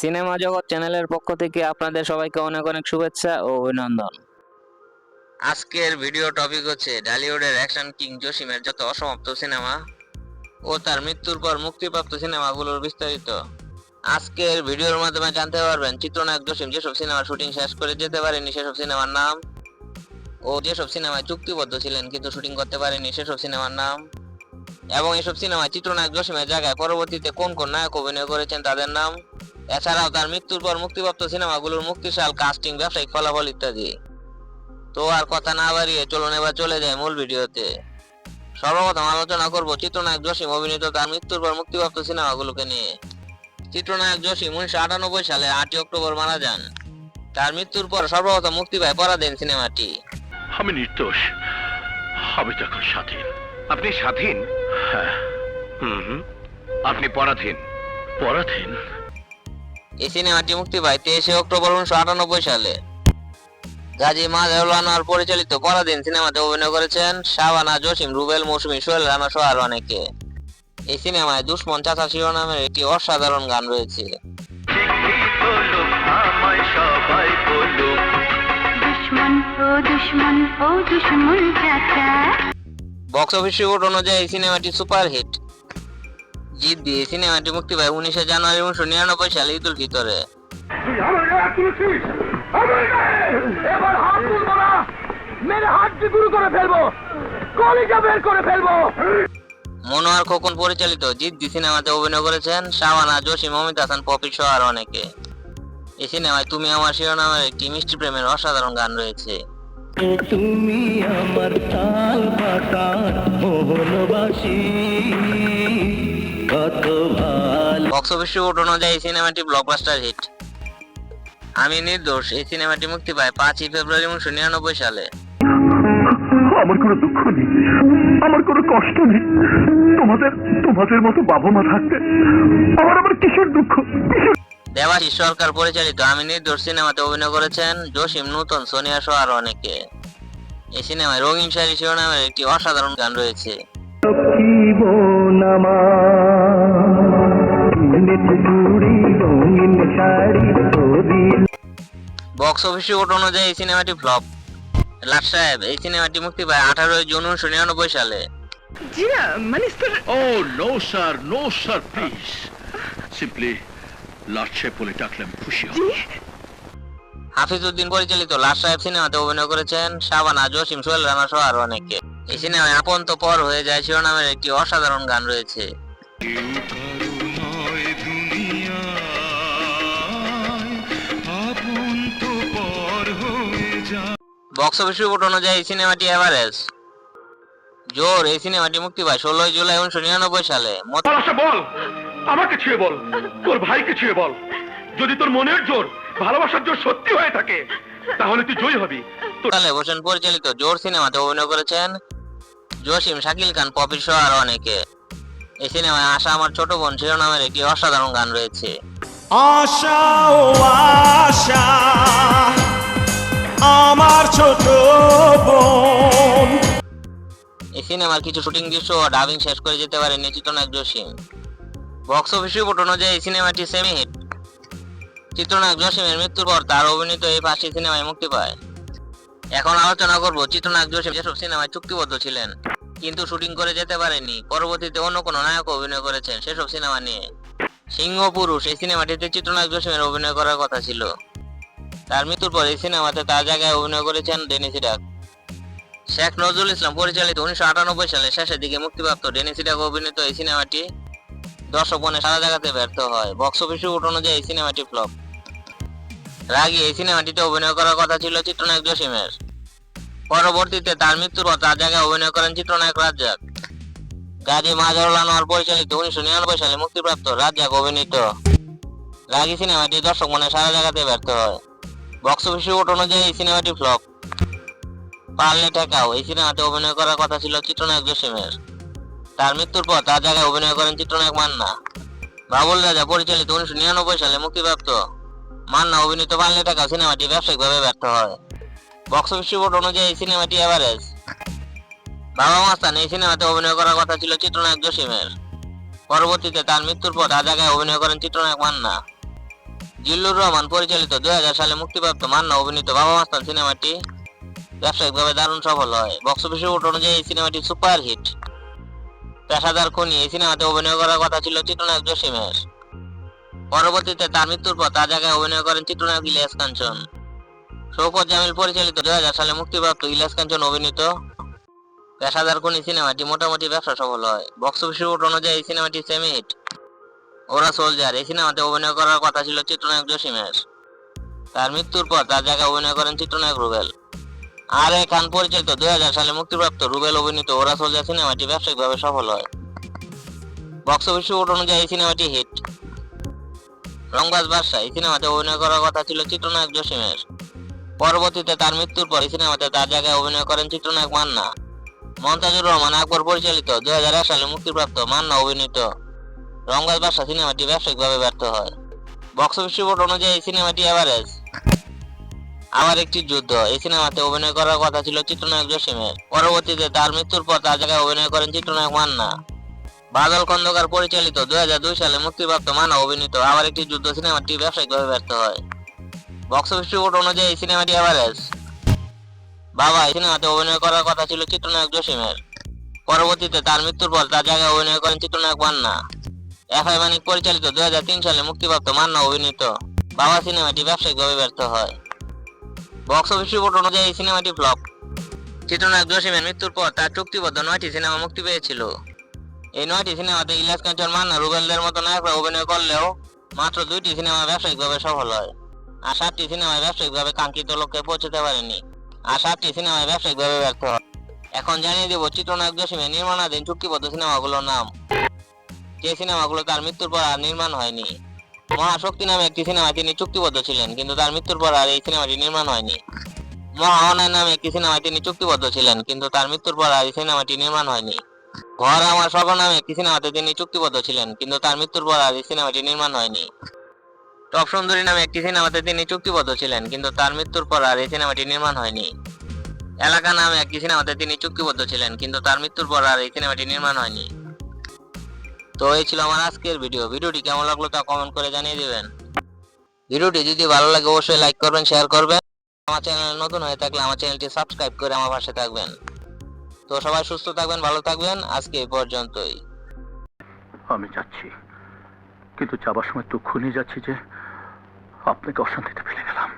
Cinema জগৎ চ্যানেলের পক্ষ থেকে আপনাদের সবাইকে অনেক অনেক শুভেচ্ছা ও অভিনন্দন। আজকের ভিডিও টপিক হচ্ছে ডালিউডের অ্যাকশন কিং জসিমের যত অসমাপ্ত সিনেমা ও তার মৃত্যুর পর মুক্তিপ্রাপ্ত সিনেমাগুলোর বিস্তারিত। আজকের ভিডিওর মাধ্যমে জানতে পারবেন, চিত্রনায়ক জসিম যেসব সিনেমার শুটিং শেষ করে যেতে পারেনি সেসব সিনেমার নাম ও যেসব সিনেমায় চুক্তিবদ্ধ ছিলেন কিন্তু শুটিং করতে পারেনি সেসব সিনেমার নাম এবং এসব সিনেমায় চিত্রনায়ক জসিমের জায়গায় পরবর্তীতে কোন কোন নায়ক অভিনয় করেছেন তাদের নাম এছাড়াও তার মৃত্যুর পর মুক্তিপ্রাপ্ত সিনেমাগুলোর মুক্তিশাল কাস্টিং ব্যবসায়িক ফলাফল ইত্যাদি। তো আর কথা না বাড়িয়ে চলুন এবার চলে যায় মূল ভিডিওতে। সর্বপ্রথম আলোচনা করব চিত্রনায়ক জসিম অভিনীত তার মৃত্যুর পর মুক্তিপ্রাপ্ত সিনেমাগুলোকে নিয়ে। চিত্রনায়ক জসিম উনিশশো আটানব্বই সালে আটই অক্টোবর মারা যান। তার মৃত্যুর পর সর্বপ্রথম মুক্তি পায় পরাধীন সিনেমাটি। আমি নির্দোষ। আমি তখন স্বাধীন। আপনি স্বাধীন? হ্যাঁ। হুম হুম। আপনি পরাধীন। পরাধীন? এই সিনেমাটি মুক্তি পায় তেইশে অক্টোবর উনিশশো আটানব্বই সালে। গাজী মাজহারুল আনোয়ার পরিচালিত পরাধীন সিনেমাতে অভিনয় করেছেন শাবানা জসিম রুবেল মৌসুমী সোহেল রানা সহ আরও অনেকে। এই সিনেমায় দুশ্মন চাচা শিরোনামের একটি অসাধারণ গান রয়েছে। বক্স অফিস রিপোর্ট অনুযায়ী এই সিনেমাটি সুপারহিট। জিত দিয়ে সিনেমাটি মুক্তি পায়। উনিশে জানুয়ারি উনিশশো নিরানব্বই সালে ঈদ উল ফিতরে এবার হাত তুলবো না। মেরে হাতটি গুরু করে ফেলব। কলিজা বের করে ফেলব। মনোয়ার খোকন পরিচালিত জিত দি সিনেমাতে অভিনয় করেছেন শাওয়ানা জসিম অমিত হাসান পপি সহ আর অনেকে। এই সিনেমায় তুমি আমার শিরোনামের একটি মিষ্টি প্রেমের অসাধারণ গান রয়েছে। তুমি আমার তাল পাতার মোহনবাসী। কত ভালো বক্স অফিস রিপোর্ট অনুযায়ী এই সিনেমাটি ব্লকবাস্টার হিট আমি নির্দোষ এই সিনেমাটি মুক্তি পায় পাঁচই ফেব্রুয়ারি উনিশশো নিরানব্বই সালে। আমার কোনো দুঃখ নেই আমার কোনো কষ্ট নেই। তোমাদের তোমাদের মতো বাবা মা থাকতে আমার আমার কিসের দুঃখ? দেবাশিস সরকার পরিচালিত আমি নির্দোষ সিনেমাতে অভিনয় করেছেন জসিম নূতন সোনিয়া সহ আরও অনেকে। এই সিনেমায় রঙিন শাড়ি শিরোনামের একটি অসাধারণ গান রয়েছে। জীবন ছবি বক্স অফিস রিপোর্ট অনুযায়ী এই সিনেমাটি ফ্লপ লাট সাহেব এই সিনেমাটি মুক্তি পায় আঠারোই জুন উনিশশো নিরানব্বই সালে। ও no sir no sir please simply লাটসে বলে ডাকলে খুশি হাফিজউদ্দিন পরিচালিত লাট সাহেব সিনেমাতে অভিনয় করেছেন শাবানা জসিম সোহেল রানা সহ আরও অনেকে। এই সিনেমায় আপন তো পর হয়ে যায় শিরোনামের একটি অসাধারণ গান রয়েছে। বক্স অফিস রিপোর্ট অনুযায়ী সিনেমাটি এভারেজ জোর এই সিনেমাটি মুক্তি পায় ষোলোই জুলাই উনিশশো নিরানব্বই সালে। বল! আমাকে ছুঁয়ে বল! তোর ভাইকে ছুঁয়ে বল! যদি তোর মনের জোর ভালোবাসার জোর সত্যি হয়ে থাকে তাহলে তুই জয়ী হবি। তোর সালে হোসেন পরিচালিত জোর সিনেমাতে অভিনয় করেছেন জসিম শাকিল খান পপি সহ আরও অনেকে। এই সিনেমায় আশা আমার ছোট বোন শিরোনামের একটি অসাধারণ গান রয়েছে। আশা ছোট বোন। কিছু শুটিং দৃশ্য ও ডাবিং শেষ করে যেতে জসিম। বক্স অফিস রিপোর্ট অনুযায়ী সিনেমাটি সেমি হিট মৃত্যুর পর তার অভিনীত এই পাঁচটি সিনেমায় মুক্তি পায়। এখন আলোচনা করব চিত্রনায়ক যেসব সিনেমায় চুক্তিবদ্ধ ছিলেন, কিন্তু শুটিং করে যেতে পারেনি, পরবর্তীতে অন্য কোনো নায়ক অভিনয় করেছেন সেসব সিনেমা নিয়ে। সিংহ পুরুষ, এই সিনেমাটিতে চিত্রনায়ক জসিমের অভিনয় করার কথা ছিল। তার মৃত্যুর পর এই সিনেমাতে তার জায়গায় অভিনয় করেছেন ডেনিস ইরাক শেখ নজরুল ইসলাম পরিচালিত উনিশশো আটানব্বই সালে শেষের দিকে মুক্তিপ্রাপ্ত ডেনিস ইরাক অভিনীত এই সিনেমাটি দর্শক মনে সারা জায়গাতে ব্যর্থ হয়। বক্স অফিস রিপোর্ট অনুযায়ী এই সিনেমাটি ফ্লপ। রাগী এই সিনেমাটিতে অভিনয় করার কথা ছিল চিত্রনায়ক জসিমের। পরবর্তীতে তার মৃত্যুর পর তার জায়গায় অভিনয় করেন চিত্রনায়ক রাজ্জাক। গাজী মাজহারুল আনোয়ার পরিচালিত উনিশশো নিরানব্বই সালে মুক্তিপ্রাপ্ত রাজ্জাক অভিনীত। রাগী সিনেমাটি দর্শক মনে সারা জায়গাতে ব্যর্থ হয়। বক্স অফিস রিপোর্ট অনুযায়ী এই সিনেমাটি ফ্লপ পারলে ঠেকাও। এই সিনেমাতে অভিনয় করার কথা ছিল চিত্রনায়ক জসিমের। তার মৃত্যুর পর তার জায়গায় অভিনয় করেন চিত্রনায়ক মান্না। বাবুল রাজা, পরিচালিত উনিশশো নিরানব্বই সালে মুক্তিপ্রাপ্ত মান্না অভিনীত পারলে ঠেকাও সিনেমাটি ব্যবসায়িকভাবে ব্যর্থ হয়। বক্স অফিস রিপোর্ট অনুযায়ী সিনেমাটি এভারেজ বাবা মাস্তান, এই সিনেমাতে অভিনয় করার কথা ছিল চিত্রনায়ক জসিমের। পরবর্তীতে তার মৃত্যুর পর তার জায়গায় অভিনয় করেন চিত্রনায়ক মান্না। জিল্লুর রহমান পরিচালিত দু হাজার সালে মুক্তিপ্রাপ্ত মান্না অভিনীত বাবা মাস্তান সিনেমাটি ব্যবসায়িকভাবে দারুণ সফল হয়। বক্স অফিস রিপোর্ট অনুযায়ী এই সিনেমাটি সুপার হিট। পেশাদার খুনি এই সিনেমাতে অভিনয় করার কথা ছিল চিত্রনায়ক জসিমের। পরবর্তীতে তার মৃত্যুর পর তার জায়গায় অভিনয় করেন চিত্রনায়ক ইলিয়াস কাঞ্চন। শৌকত জামিল পরিচালিত দুই হাজার সালে মুক্তিপ্রাপ্ত ইলিয়াস কাঞ্চন অভিনীত পেশাদার খুনি সিনেমাটি মোটামুটি ব্যবসা সফল হয়। বক্স অফিস রিপোর্ট অনুযায়ী এই সিনেমাটি সেমি হিট ওরা সোলজার এই সিনেমাতে অভিনয় করার কথা ছিল চিত্রনায়ক জসিমের তার মৃত্যুর পর তার জায়গায় অভিনয় করেন চিত্রনায়ক রুবেল। আর এ খান পরিচালিত দুই সালে মুক্তিপ্রাপ্ত রুবেল অভিনীত ওরা সোলজার সিনেমাটি ব্যবসায়িকভাবে সফল হয়। বক্স অফিস রিপোর্ট অনুযায়ী এই সিনেমাটি হিট রংবাজ বাদশা এই সিনেমাতে অভিনয় করার কথা ছিল চিত্রনায়ক জসিমের পরবর্তীতে তার মৃত্যুর পর এই সিনেমাতে তার জায়গায় অভিনয় করেন চিত্রনায়ক মান্না। মমতাজুর রহমান আকবর পরিচালিত দুই হাজার এক সালে মুক্তিপ্রাপ্ত মান্না অভিনীত। রংবাজ বাদশা সিনেমাটি ব্যবসায়িকভাবে ব্যর্থ হয়। বক্স অফিস রিপোর্ট অনুযায়ী এই সিনেমাটি এভারেজ আবার একটি যুদ্ধ। এই সিনেমাতে অভিনয় করার কথা ছিল চিত্রনায়ক জসিমের। পরবর্তীতে তার মৃত্যুর পর তার জায়গায় অভিনয় করেন চিত্রনায়ক মান্না। বাদল খন্দকার পরিচালিত দুই হাজার দুই সালে মুক্তিপ্রাপ্ত মান্না অভিনীত আবার একটি যুদ্ধ, সিনেমাটি ব্যবসায়িকভাবে ব্যর্থ হয়। বক্স অফিস রিপোর্ট অনুযায়ী সিনেমাটি অ্যাভারেজ বাবা, এই সিনেমাতে অভিনয় করার কথা ছিল চিত্রনায়ক জসিমের। পরবর্তীতে তার মৃত্যুর পর তার জায়গায় অভিনয় করেন চিত্রনায়ক মান্না। এফ আই মানিক পরিচালিত দুই হাজার তিন সালে মুক্তিপ্রাপ্ত মান্না অভিনীত বাবা সিনেমাটি ব্যবসায়িকভাবে ব্যর্থ হয়। বক্স অফিস রিপোর্ট অনুযায়ী সিনেমাটি ফ্লপ। চিত্রনায়ক জসিমের মৃত্যুর পর তার চুক্তিবদ্ধ নয়টি সিনেমা মুক্তি পেয়েছিল। এই নয়টি সিনেমাতে ইলিয়াস কাঞ্চন, মান্না রুবেলদের মতো নায়করা অভিনয় করলেও মাত্র দুইটি সিনেমা ব্যবসায়িকভাবে সফল হয় আর সাতটি সিনেমায় ব্যবসায়িকভাবে কাঙ্ক্ষিত লক্ষ্যে পৌঁছতে পারেনি আর সাতটি সিনেমায় ব্যবসায়িকভাবে ব্যর্থ হয়। এখন জানিয়ে দেব চিত্রনায়ক জসিমের নির্মাণাধীন চুক্তিবদ্ধ সিনেমাগুলোর নাম। যে সিনেমাগুলো তার মৃত্যুর পর আর নির্মাণ হয়নি। মহাশক্তি নামে একটি সিনেমা তিনি চুক্তিবদ্ধ ছিলেন, কিন্তু তার মৃত্যুর পর আর এই সিনেমাটি নির্মাণ হয়নি। মহা অনয় নামে একটি সিনেমায় তিনি চুক্তিবদ্ধ ছিলেন, কিন্তু তার মৃত্যুর পর আর এই সিনেমাটি নির্মাণ হয়নি। ঘর আমার স্বর্গ নামে একটি সিনেমাতে তিনি চুক্তিবদ্ধ ছিলেন, কিন্তু তার মৃত্যুর পর আর এই সিনেমাটি নির্মাণ হয়নি। টপ সুন্দরী নামে একটি সিনেমাতে তিনি চুক্তিবদ্ধ ছিলেন, কিন্তু তার মৃত্যুর পর আর এই সিনেমাটি নির্মাণ হয়নি। এলাকা নামে একটি সিনেমাতে তিনি চুক্তিবদ্ধ ছিলেন, কিন্তু তার মৃত্যুর পর আর এই সিনেমাটি নির্মাণ হয়নি। তো এই ছিল আমার আজকের ভিডিও ভিডিওটি কেমন লাগল তা কমেন্ট করে জানিয়ে দিবেন। ভিডিওটি যদি ভালো লাগে অবশ্যই লাইক করবেন শেয়ার করবেন। আমার চ্যানেল নতুন হয়ে থাকলে আমার চ্যানেলটি সাবস্ক্রাইব করে আমার পাশে থাকবেন। তো সবাই সুস্থ থাকবেন, ভালো থাকবেন। আজকে এই পর্যন্তই। আমি যাচ্ছি। কিন্তু যাবার সময় দুঃখ নিয়ে যাচ্ছি যে, আপনাকে অশান্তিতে ফেলে গেলাম।